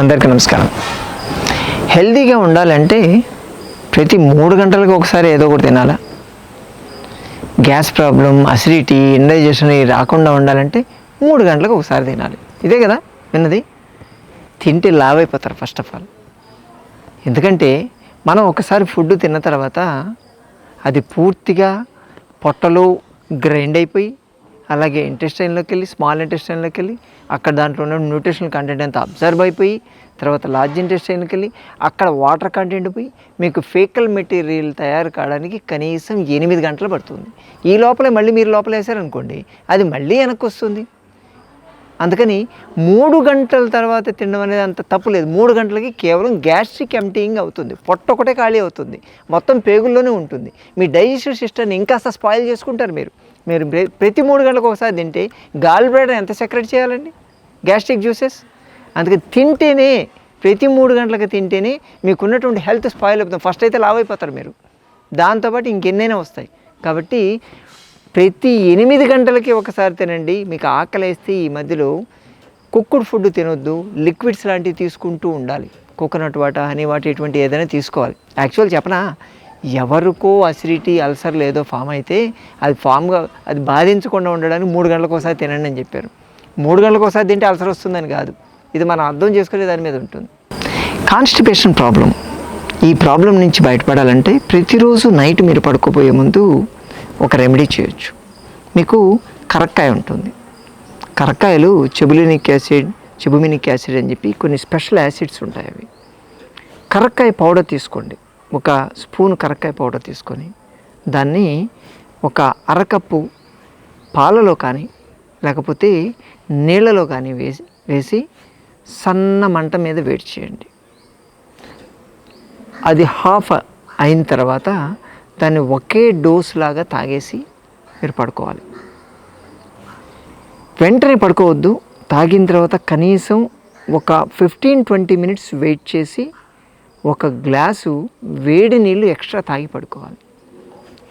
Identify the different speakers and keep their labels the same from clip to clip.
Speaker 1: అందరికీ నమస్కారం. హెల్తీగా ఉండాలంటే ప్రతి మూడు గంటలకు ఒకసారి ఏదో ఒకటి తినాలా. గ్యాస్ ప్రాబ్లం అసిడిటీ ఇండైజెషన్ ఇవి రాకుండా ఉండాలంటే మూడు గంటలకు ఒకసారి తినాలి. ఇదే కదా విన్నది? తింటే లావ్ అయిపోతారు ఫస్ట్ ఆఫ్ ఆల్ ఎందుకంటే మనం ఒకసారి ఫుడ్ తిన్న తర్వాత అది పూర్తిగా పొట్టలో గ్రైండ్ అయిపోయి అలాగే ఇంటెస్టైన్లోకి వెళ్ళి స్మాల్ ఇంటెస్టైన్లోకి వెళ్ళి అక్కడ దాంట్లో ఉన్న న్యూట్రిషనల్ కంటెంట్ అంతా అబ్జర్వ్ అయిపోయి తర్వాత లార్జ్ ఇంటెస్టైన్కి వెళ్ళి అక్కడ వాటర్ కంటెంట్ పోయి మీకు ఫేకల్ మెటీరియల్ తయారు కావడానికి కనీసం ఎనిమిది గంటలు పడుతుంది. ఈ లోపలే మళ్ళీ మీరు లోపల వేసారనుకోండి అది మళ్ళీ వెనక్కి వస్తుంది అందుకని మూడు గంటల తర్వాత తినడం అనేది అంత తప్పు లేదు. మూడు గంటలకి కేవలం గ్యాస్ట్రిక్ ఎంటీయింగ్ అవుతుంది. పొట్ట ఒకటే ఖాళీ అవుతుంది. మొత్తం పేగుల్లోనే ఉంటుంది. మీ డైజెస్టివ్ సిస్టమ్ని ఇంకాస్త స్పాయిల్ చేసుకుంటారు మీరు. మీరు ప్రతి మూడు గంటలకు ఒకసారి తింటే గాల్ బ్లాడర్ ఎంత సెక్రెట్ చేయాలండి? Gastric juices? అందుకే తింటేనే ప్రతి మూడు గంటలకు తింటేనే మీకున్నటువంటి హెల్త్ స్పాయిల్ అవుతుంది. ఫస్ట్ అయితే లావ్ అయిపోతారు మీరు. దాంతోపాటు ఇంకెన్నైనా వస్తాయి. కాబట్టి ప్రతి ఎనిమిది గంటలకి ఒకసారి తినండి. మీకు ఆకలేస్తే ఈ మధ్యలో కుక్కుడ్ ఫుడ్ తినొద్దు. లిక్విడ్స్ లాంటివి తీసుకుంటూ ఉండాలి. కోకోనట్ వాటర్ హనీ వాటర్ ఇటువంటి ఏదైనా తీసుకోవాలి. యాక్చువల్ చెప్పనా? ఎవరికో అసిడిటీ అల్సర్ లేదో ఫామ్ అయితే అది ఫామ్గా అది బాధించకుండా ఉండడానికి మూడు గంటలకు ఒకసారి తినండి అని చెప్పారు. మూడు గంటలకు ఒకసారి తింటే అల్సర్ వస్తుందని కాదు. ఇది మనం అర్థం చేసుకునే దాని మీద ఉంటుంది. కాన్స్టిపేషన్ ప్రాబ్లం ఈ ప్రాబ్లం నుంచి బయటపడాలంటే ప్రతిరోజు నైట్ మీరు పడుకోబోయే ముందు ఒక రెమెడీ చేయొచ్చు. మీకు కరక్కాయ ఉంటుంది. కరక్కాయలు చెబులినిక్ యాసిడ్ చెబుమినిక్ యాసిడ్ అని చెప్పి కొన్ని స్పెషల్ యాసిడ్స్ ఉంటాయి అవి. కరక్కాయ పౌడర్ తీసుకోండి. ఒక స్పూన్ కరక్కాయ పౌడర్ తీసుకొని దాన్ని ఒక అరకప్పు పాలలో కానీ లేకపోతే నీళ్ళలో కానీ వేసి వేసి సన్న మంట మీద వేడి చేయండి. అది హాఫ్ అయిన తర్వాత దాన్ని ఒకే డోస్ లాగా తాగేసి మీరు పడుకోవాలి. వెంటనే పడుకోవద్దు. తాగిన తర్వాత కనీసం ఒక ఫిఫ్టీన్ ట్వంటీ మినిట్స్ వెయిట్ చేసి ఒక గ్లాసు వేడి నీళ్ళు ఎక్స్ట్రా తాగి పడుకోవాలి.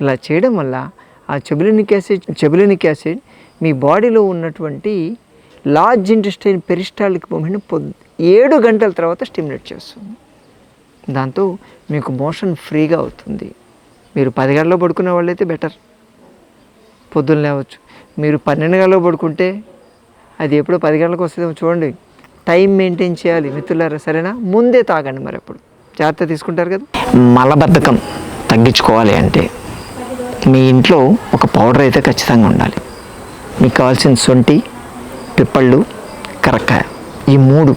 Speaker 1: ఇలా చేయడం వల్ల ఆ చెబులినిక్ యాసిడ్ చెబులినిక్ యాసిడ్ మీ బాడీలో ఉన్నటువంటి లార్జ్ ఇంటెస్టైన్ పెరిస్టాలిక్ మూమెంట్ పొద్ ఏడు గంటల తర్వాత స్టిమ్యులేట్ చేస్తుంది. దాంతో మీకు మోషన్ ఫ్రీగా అవుతుంది. మీరు పది గంటలో పడుకునే వాళ్ళైతే బెటర్. పొద్దున్న లేవచ్చు. మీరు పన్నెండు గంటల్లో పడుకుంటే అది ఎప్పుడో పది గంటలకు వస్తుందేమో చూడండి. టైం మెయింటైన్ చేయాలి మిత్రులారా సరేనా? ముందే తాగండి మరి ఎప్పుడు జాగ్రత్త తీసుకుంటారు కదా? మలబద్ధకం తగ్గించుకోవాలి అంటే మీ ఇంట్లో ఒక పౌడర్ అయితే ఖచ్చితంగా ఉండాలి. మీకు కావాల్సిన సొంటి పిప్పళ్ళు కరక్కాయ ఈ మూడు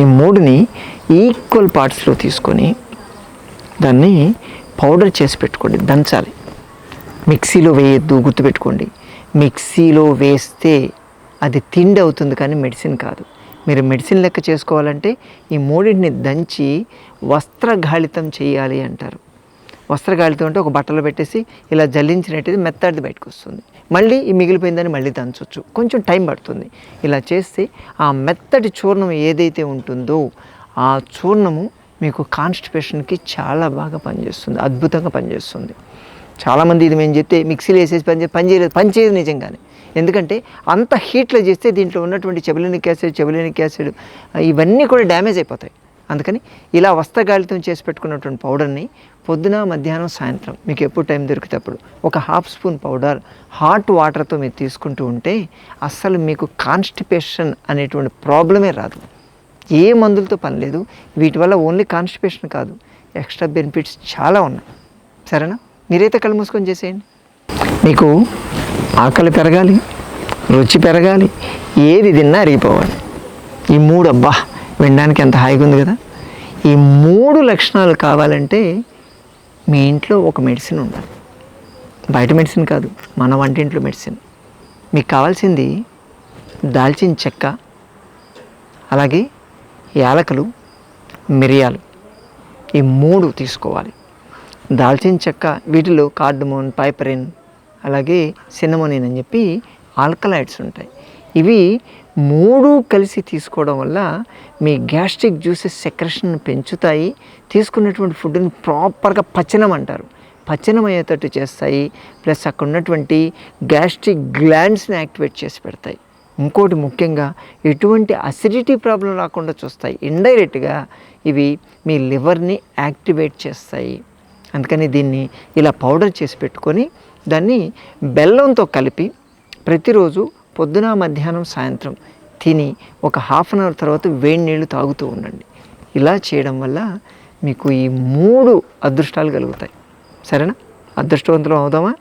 Speaker 1: ఈ మూడుని ఈక్వల్ పార్ట్స్లో తీసుకొని దాన్ని పౌడర్ చేసి పెట్టుకోండి దంచాలి. మిక్సీలో వేయద్దు గుర్తుపెట్టుకోండి. మిక్సీలో వేస్తే అది తిండి అవుతుంది కానీ మెడిసిన్ కాదు. మీరు మెడిసిన్ లెక్క చేసుకోవాలంటే ఈ మూడింటిని దంచి వస్త్రగాళితం చేయాలి అంటారు. వస్త్రగాళితం అంటే ఒక బట్టలో పెట్టేసి ఇలా జల్లించినట్టయితే మెత్తడిది బయటకు వస్తుంది. మళ్ళీ ఈ మిగిలిపోయిందని మళ్ళీ దంచవచ్చు కొంచెం టైం పడుతుంది. ఇలా చేస్తే ఆ మెత్తటి చూర్ణం ఏదైతే ఉంటుందో ఆ చూర్ణము మీకు కాన్స్టిపేషన్కి చాలా బాగా పనిచేస్తుంది. అద్భుతంగా పనిచేస్తుంది. చాలామంది ఇది మేము చెప్తే మిక్సీలో వేసేసి పని పని చేయలేదు. పని చేయదు నిజంగానే. ఎందుకంటే అంత హీట్లో చేస్తే దీంట్లో ఉన్నటువంటి చెబులినిక్ యాసిడ్ చెబులినిక్ యాసిడ్ ఇవన్నీ కూడా డ్యామేజ్ అయిపోతాయి. అందుకని ఇలా వస్తగాలితం చేసి పెట్టుకున్నటువంటి పౌడర్ని పొద్దున మధ్యాహ్నం సాయంత్రం మీకు ఎప్పుడు టైం దొరికితే అప్పుడు ఒక హాఫ్ స్పూన్ పౌడర్ హాట్ వాటర్తో మీరు తీసుకుంటూ ఉంటే అస్సలు మీకు కాన్స్టిపేషన్ అనేటువంటి ప్రాబ్లమే రాదు. ఏ మందులతో పని లేదు. వీటి వల్ల ఓన్లీ కాన్స్టిపేషన్ కాదు. ఎక్స్ట్రా బెనిఫిట్స్ చాలా ఉన్నాయి. సరేనా? మీరైతే కళ్ళు మూసుకొని చేసేయండి. మీకు ఆకలి పెరగాలి రుచి పెరగాలి ఏది తిన్నా అరిగిపోవాలి. ఈ మూడు అబ్బా వినడానికి ఎంత హాయిగా ఉంది కదా? ఈ మూడు లక్షణాలు కావాలంటే మీ ఇంట్లో ఒక మెడిసిన్ ఉండాలి. బయట మెడిసిన్ కాదు మన వంటింట్లో మెడిసిన్ మీకు కావాల్సింది దాల్చిన చెక్క అలాగే యాలకులు మిరియాలు. ఈ మూడు తీసుకోవాలి. దాల్చిన చెక్క వీటిలో కార్డమోన్ పైపరిన్ అలాగే సినమోనిన్ అని చెప్పి ఆల్కలైడ్స్ ఉంటాయి. ఇవి మూడు కలిసి తీసుకోవడం వల్ల మీ గ్యాస్ట్రిక్ జ్యూసెస్ సెక్రెషన్ పెంచుతాయి. తీసుకున్నటువంటి ఫుడ్ని ప్రాపర్గా పచనం అంటారు. పచనం అయ్యేటట్టు చేస్తాయి. ప్లస్ అక్కడ ఉన్నటువంటి గ్యాస్ట్రిక్ గ్లాండ్స్ని యాక్టివేట్ చేసి పెడతాయి. ఇంకోటి ముఖ్యంగా ఎటువంటి అసిడిటీ ప్రాబ్లం రాకుండా చూస్తాయి. ఇండైరెక్ట్గా ఇవి మీ లివర్ని యాక్టివేట్ చేస్తాయి. అందుకని దీన్ని ఇలా పౌడర్ చేసి పెట్టుకొని దాన్ని బెల్లంతో కలిపి ప్రతిరోజు పొద్దున మధ్యాహ్నం సాయంత్రం తిని ఒక హాఫ్ అన్ అవర్ తర్వాత వేడి నీళ్ళు తాగుతూ ఉండండి. ఇలా చేయడం వల్ల మీకు ఈ మూడు అదృష్టాలు కలుగుతాయి. సరేనా? అదృష్టవంతులం అవుదామా?